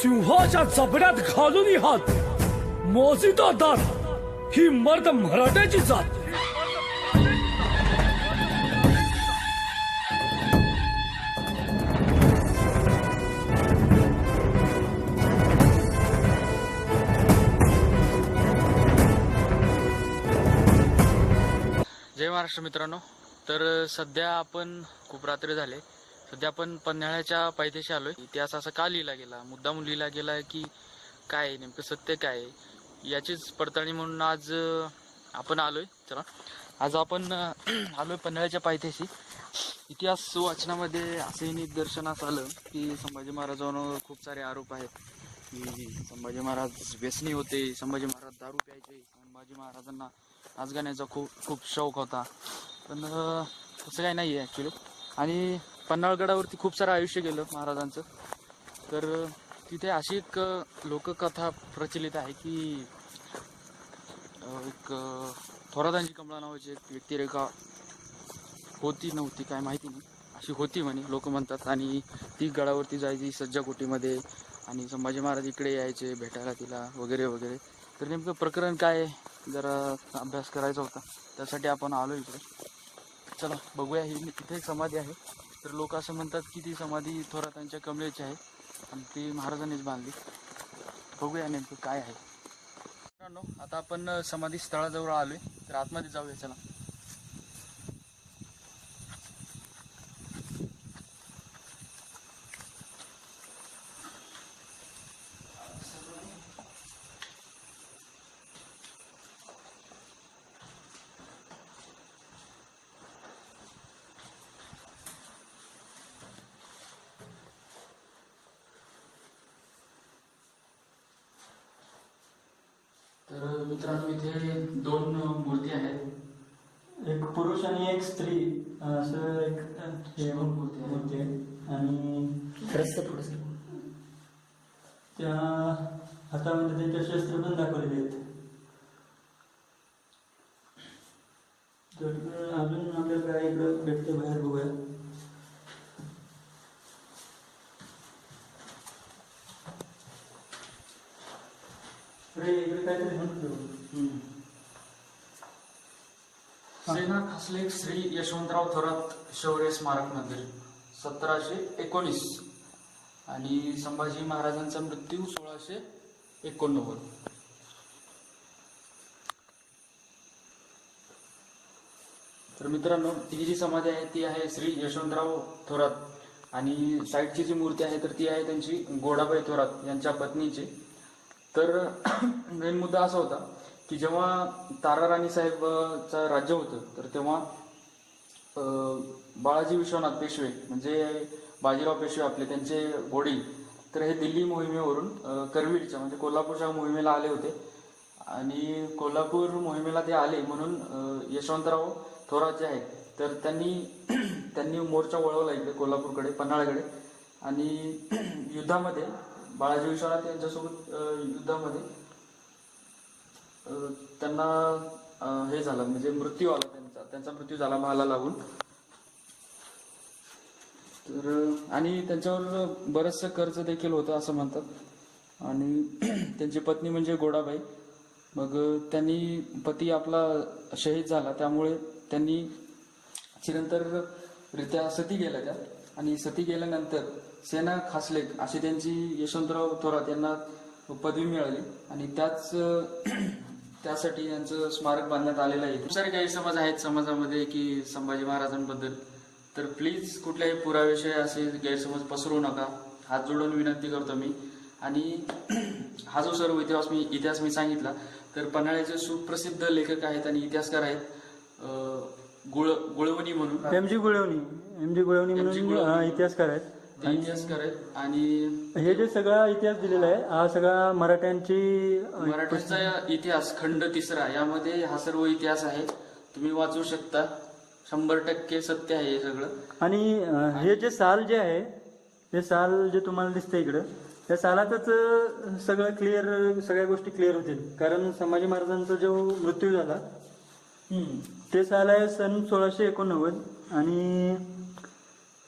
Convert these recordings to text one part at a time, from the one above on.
सिंहाच्या जबड्यात घालून हात मोजितो दात ही मर्द मराठ्याची जात. जय महाराष्ट्र मित्रांनो. तर सध्या आपण खूप रात्री झाले. सध्या आपण पन्हाळ्याच्या पायथ्याशी आलोय. इतिहास असा का लिहिला गेला? मुद्दाम लिहिला गेला की काय आहे, नेमकं सत्य काय आहे? याचीच पडताळणी म्हणून आज आपण आलोय. चला. आज आपण आलोय पन्हाळ्याच्या पायथ्याशी. इतिहास वाचनामध्ये असंही निदर्शनास आलं की संभाजी महाराजांवर खूप सारे आरोप आहेत की संभाजी महाराज व्यसनी होते संभाजी महाराज दारू प्यायचे संभाजी महाराजांना नाच गाण्याचा खूप खूप शौक होता. पण तसं काही नाही आहे ॲक्च्युली आणि पन्हाळगडावरती खूप सारं आयुष्य गेलं महाराजांचं. तर तिथे अशी एक लोककथा प्रचलित आहे की एक अं, कमला नावाची एक व्यक्तिरेखा होती नव्हती काय माहिती नाही. अशी होती म्हणे लोक म्हणतात. आणि ती गडावरती जायची सज्जा कोटीमध्ये आणि संभाजी महाराज इकडे यायचे भेटायला तिला वगैरे वगैरे. तर नेमकं प्रकरण काय जरा अभ्यास करायचा होता. त्यासाठी आपण आलो इकडे. चला बघूया. ही तिथे एक समाधी आहे. तर लोक असं म्हणतात की ती समाधी थोरातांच्या कमलेची आहे. आणि ती महाराजांनीच बांधली. बघूया नेमकं काय आहे. मित्रांनो आता आपण समाधी स्थळाजवळ आलोय. तर आतमध्ये जाऊया चला. मित्रांनो इथे दोन मूर्ती आहेत. एक पुरुष आणि एक स्त्री असं एक हे मूर्ती आहे आणि त्या हातामध्ये त्यांच्या शस्त्र पण दाखवलेले आहेत. तर अजून आपल्याला काय इकडं भेटतं बाहेर बघूया. अरे इकडे काहीतरी म्हणतो सेना खासले श्री यशवंतराव थोरात शौर्य स्मारक मंदिर सतराशे एकोणीस. आणि संभाजी महाराजांचा मृत्यू सोळाशे एकोणनव्वद. तर मित्रांनो ती जी समाधी आहे ती आहे श्री यशवंतराव थोरात. आणि साईडची जी मूर्ती आहे तर ती आहे त्यांची गोडाबाई थोरात यांच्या पत्नीची. तर मेन मुद्दा असा होता की जेव्हा तारा राणी साहेबचं राज्य होतं तर तेव्हा बाळाजी विश्वनाथ पेशवे म्हणजे बाजीराव पेशवे आपले त्यांचे वडील तर हे दिल्ली मोहिमेवरून करवीरच्या म्हणजे कोल्हापूरच्या मोहिमेला आले होते. आणि कोल्हापूर मोहिमेला ते आले म्हणून यशवंतराव थोरात जे आहेत तर त्यांनी त्यांनी मोर्चा वळवला इकडे कोल्हापूरकडे पन्हाळ्याकडे. आणि युद्धामध्ये बाळाजी विश्वनाथ यांच्यासोबत युद्धामध्ये त्यांना हे झालं म्हणजे मृत्यू आला त्यांचा. त्यांचा मृत्यू झाला भाला लागून तर आणि त्यांच्यावर बरंचसं कर्ज देखील होतं असं म्हणतात. आणि त्यांची पत्नी म्हणजे गोडाबाई. मग त्यांनी पती आपला शहीद झाला. त्यामुळे त्यांनी चिरंतर रित्या सती गेल्या त्या. आणि सती गेल्यानंतर सेना खासलेक अशी त्यांची यशवंतराव थोरात यांना पदवी मिळाली. आणि त्याच त्यासाठी यांचं स्मारक बांधण्यात आलेलं आहे. खूप सारे गैरसमज आहेत समाजामध्ये की संभाजी महाराजांबद्दल. तर प्लीज कुठल्याही पुराविषयी असे गैरसमज पसरू नका. हात जोडून विनंती करतो मी. आणि हा जो सर्व इतिहास मी इतिहास मी सांगितला तर पन्हाळ्याचे सुप्रसिद्ध लेखक आहेत आणि इतिहासकार आहेत गुळ गुळवणी म्हणून. M G Gulvani. M G Gulvani MG म्हणून गुळवणी. हा, इतिहासकार आहेत. ते इतिहासकार आहेत आणि हे जे सगळा इतिहास दिलेला आहे हा सगळा मराठ्यांची अ, मराठ्यांचा इतिहास खंड तिसरा यामध्ये हा सर्व इतिहास आहे. तुम्ही वाचू शकता. शंभर टक्के सत्य आहे हे सगळं. आणि अ, हे जे साल जे आहे हे साल जे तुम्हाला दिसतंय इकडं त्या सालातच अ, सगळं क्लिअर सगळ्या गोष्टी क्लिअर होतील. कारण संभाजी महाराजांचा जो मृत्यू झाला ते साल आहे सन सोळाशे एकोणनव्वद आणि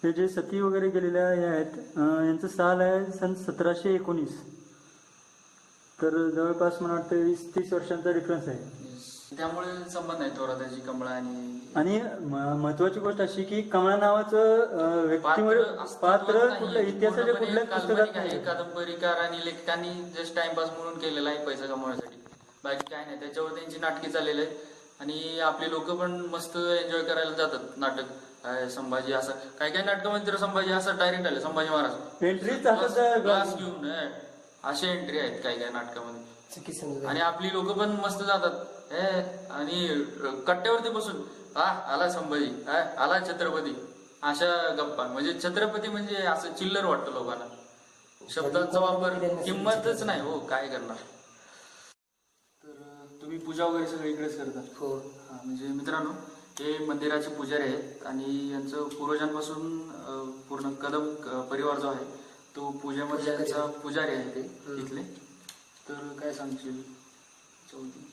हे जे सती वगैरे गेलेल्या हे आहेत यांचं साल आहे सन सतराशे एकोणीस. तर जवळपास मला वाटतं वीस तीस वर्षांचा डिफरन्स आहे. त्यामुळे संबंध आहे थोराताची कमळा आणि आणि महत्वाची गोष्ट अशी की कमळा नावाचं व्यक्तीवर पात्र. कुठल्या इतिहासाच्या कुठल्याच पुस्तकात आहे नाही. कादंबरीकार आणि लेखकांनी जस्ट टाइमपास म्हणून केलेला आहे पैसा कमवण्यासाठी. बाकी काय नाही त्याच्यावर त्यांची नाटके चाललेली आहेत. आणि आपले लोक पण मस्त एन्जॉय करायला जातात नाटक. काय संभाजी असं काही काही नाटकामध्ये तर संभाजी असं डायरेक्ट आले संभाजी महाराज. एंट्रीच हातात ग्लास घेऊन हे, असे एंट्री आहेत काही काही नाटकामध्ये. आणि आपली लोक पण मस्त जातात. हे आणि कट्ट्यावरती बसून हा आला संभाजी हा आला छत्रपती अशा गप्पा. म्हणजे छत्रपती म्हणजे असं चिल्लर वाटतं लोकांना. शब्दांचा वापर किंमतच नाही हो काय करणार. तर तुम्ही पूजा वगैरे सगळं इकडेच करता. हो. हा, म्हणजे मित्रांनो हे मंदिराचे पुजारी आहेत आणि यांचं पूर्वजांपासून पूर्ण कदम परिवार जो आहे तो पूजेमध्ये. यांचा पुजारी आहे ते. इथले. तर काय सांगशील? चौथी.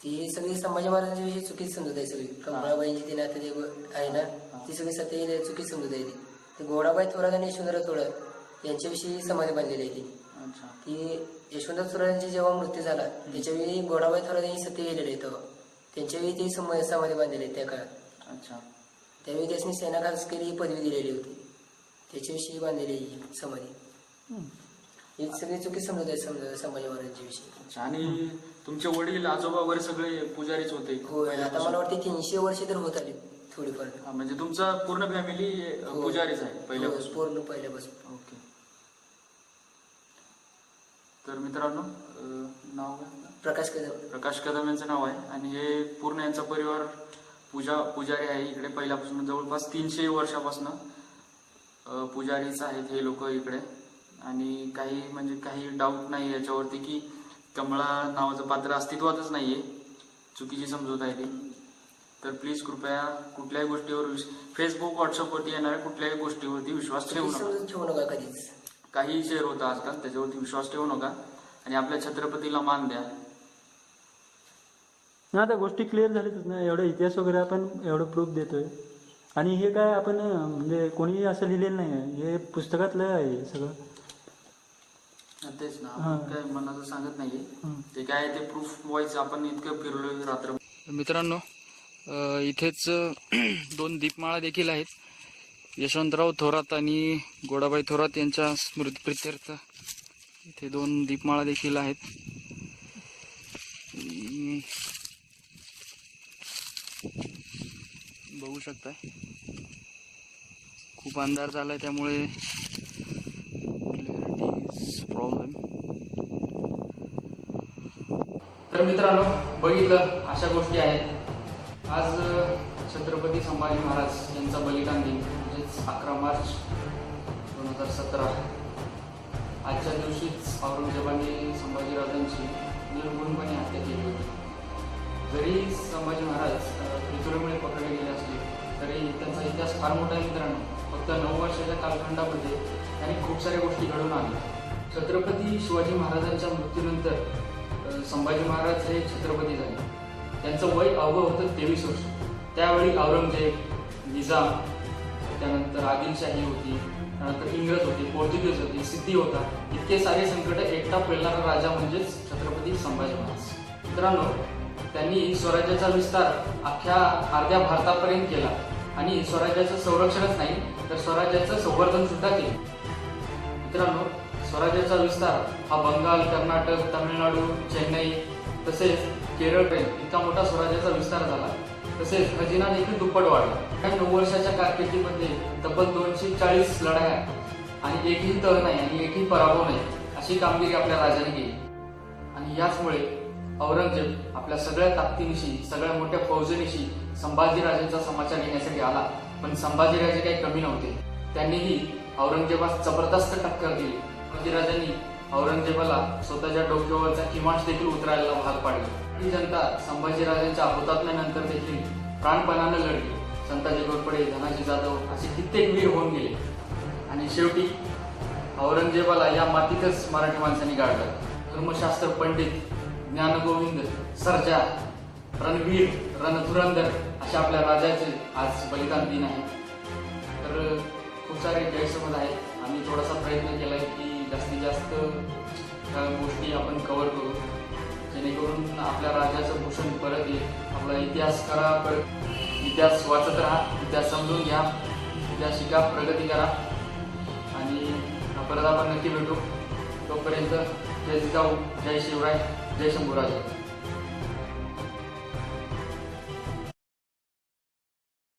ती सगळी संभाजी महाराजांच्या विषयी चुकीच समजत आहे सगळी. कमळाबाईंची ती नातं जे आहे ना ती सगळी सत्य चुकीच समजत आहे ती. ते गोडाबाई थोरात आणि यशवंतराव थोरात यांच्याविषयी समाधी बांधलेली आहे ती. की यशवंतराव थोरातांची जेव्हा मृत्यू झाला त्याच्यावेळी गोडाबाई थोरात यांनी सत्य गेलेले आहे तेव्हा. त्यांच्यावेळी ती सम समाधी बांधलेली त्या काळात. अच्छा. त्यावेळी त्यांनी सेना खासकरी ही पदवी दिलेली होती. त्याच्याविषयी बांधलेली ही समाधी. ही सगळी चुकी समजत आहे समजा संभाजी महाराजांच्या विषयी. अच्छा आणि तुमचे वडील आजोबा वगैरे सगळे पुजारीच होते. होय आता मला वाटते तीनशे वर्ष तर होत आली थोडीफार. हा, म्हणजे तुमचा पूर्ण फॅमिली हो. पुजारीच आहे पहिल्यापासून. पूर्ण पहिल्यापासून. ओके. तर मित्रांनो नाव काय? प्रकाश कदम. प्रकाश कदम यांचं नाव आहे. आणि हे पूर्ण यांचा परिवार पूजा पुजारी आहे इकडे. पहिल्यापासून जवळपास तीनशे वर्षापासून अं, पुजारीच आहेत हे लोक इकडे. आणि काही म्हणजे काही डाऊट नाही याच्यावरती की कमळा नावाचं पात्र अस्तित्वातच नाहीये. चुकीची समजूत आहे ती. तर प्लीज कृपया कुठल्याही गोष्टीवर फेसबुक व्हॉट्सअपवरती येणाऱ्या कुठल्याही गोष्टीवरती विश्वास ठेवू नका. समजून ठेवू नका कधीच. काही शेअर होतं आजकाल त्याच्यावरती विश्वास ठेवू नका. आणि आपल्या छत्रपतीला मान द्या. ना आता गोष्टी क्लिअर झाल्यातच ना. एवढा इतिहास वगैरे आपण एवढं प्रूफ देतोय. आणि हे काय आपण म्हणजे कोणी असं लिहिलेलं नाही आहे. हे पुस्तकातलं आहे हे सगळं तेच ना. हा. आपण काय मनाचं सांगत नाहीये. हं. ते काय ते प्रूफ वाईज आपण इतकं फिरलोय रात्र मित्रांनो इथेच दोन दीपमाळा देखील आहेत. यशवंतराव थोरात आणि गोडाबाई थोरात यांच्या स्मृतीप्रित्यर्थ इथे दोन दीपमाळा देखील आहेत. बघू शकताय. खूप अंधार झालाय त्यामुळे प्रॉब्लेम तर मित्रांनो बघितलं अशा गोष्टी आहेत. आज छत्रपती संभाजी महाराज यांचा बलिदान दिन. म्हणजेच अकरा मार्च दोन हजार सतरा. आजच्या दिवशीच औरंगजेबाने संभाजीराजांची निर्गुणपणे हत्या केली होती. जरी संभाजी महाराज त्रिचुरामुळे पकडले गेले असले तरी त्यांचा इतिहास फार मोठा आहे मित्रांनो. फक्त नऊ वर्षाच्या कालखंडामध्ये त्यांनी खूप साऱ्या गोष्टी घडवून आणल्या. छत्रपती शिवाजी महाराजांच्या मृत्यूनंतर संभाजी महाराज हे छत्रपती झाले. त्यांचं वय अवघं होतं तेवीस वर्ष. त्यावेळी औरंगजेब निजाम त्यानंतर आदिलशाही होती त्यानंतर इंग्रज होते पोर्तुगीज होते सिद्धी होता. इतके सारे संकट एकटा पेलणारा राजा म्हणजेच छत्रपती संभाजी महाराज मित्रांनो त्यांनी स्वराज्याचा विस्तार अख्ख्या अर्ध्या भारतापर्यंत केला आणि स्वराज्याचं संरक्षणच नाही तर स्वराज्याचं संवर्धन सुद्धा केलं. मित्रांनो स्वराज्याचा विस्तार हा बंगाल कर्नाटक तामिळनाडू चेन्नई तसेच केरळपर्यंत इतका मोठा स्वराज्याचा विस्तार झाला. तसेच खजिना देखील दुप्पट वाढला या नऊ वर्षाच्या कारकिर्दीमध्ये तब्बल दोनशे चाळीस लढाया आणि एकही तह नाही आणि एकही पराभव नाही अशी कामगिरी आपल्या राजाने केली. आणि याचमुळे औरंगजेब आपल्या सगळ्या ताकदीनिशी सगळ्या मोठ्या फौजनीशी संभाजीराजेंचा समाचार घेण्यासाठी आला. पण संभाजीराजे काही कमी नव्हते. त्यांनीही औरंगजेबास जबरदस्त टक्कर दिली. संभाजीराजांनी औरंगजेबाला स्वतःच्या डोक्यावरचा किमांश देखील उतरायला भाग पाडला. ही जनता संभाजीराजांच्या हुतात्म्यानंतर देखील प्राणपणानं लढली. संताजी घोरपडे धनाजी जाधव असे कित्येक वीर होऊन गेले. आणि शेवटी औरंगजेबाला या मातीतच मराठी माणसांनी गाडलं धर्मशास्त्र पंडित ज्ञानगोविंद सर्जा रणवीर रणधुरंदर अशा आपल्या राजाचे आज बलिदान दिन आहे. तर खूप सारे गैरसमज आहेत. आम्ही थोडासा प्रयत्न केला आहे की जास्तीत जास्त गोष्टी आपण कवर करू. जेणेकरून आपल्या राज्याचं भूषण परत येईल. आपला इतिहास करा परत इतिहास वाचत राहा इतिहास समजून घ्या इतिहास शिका प्रगती करा. आणि परत आपण नक्की भेटू. तोपर्यंत जय जिजाऊ जय शिवराय जय शंभूराज.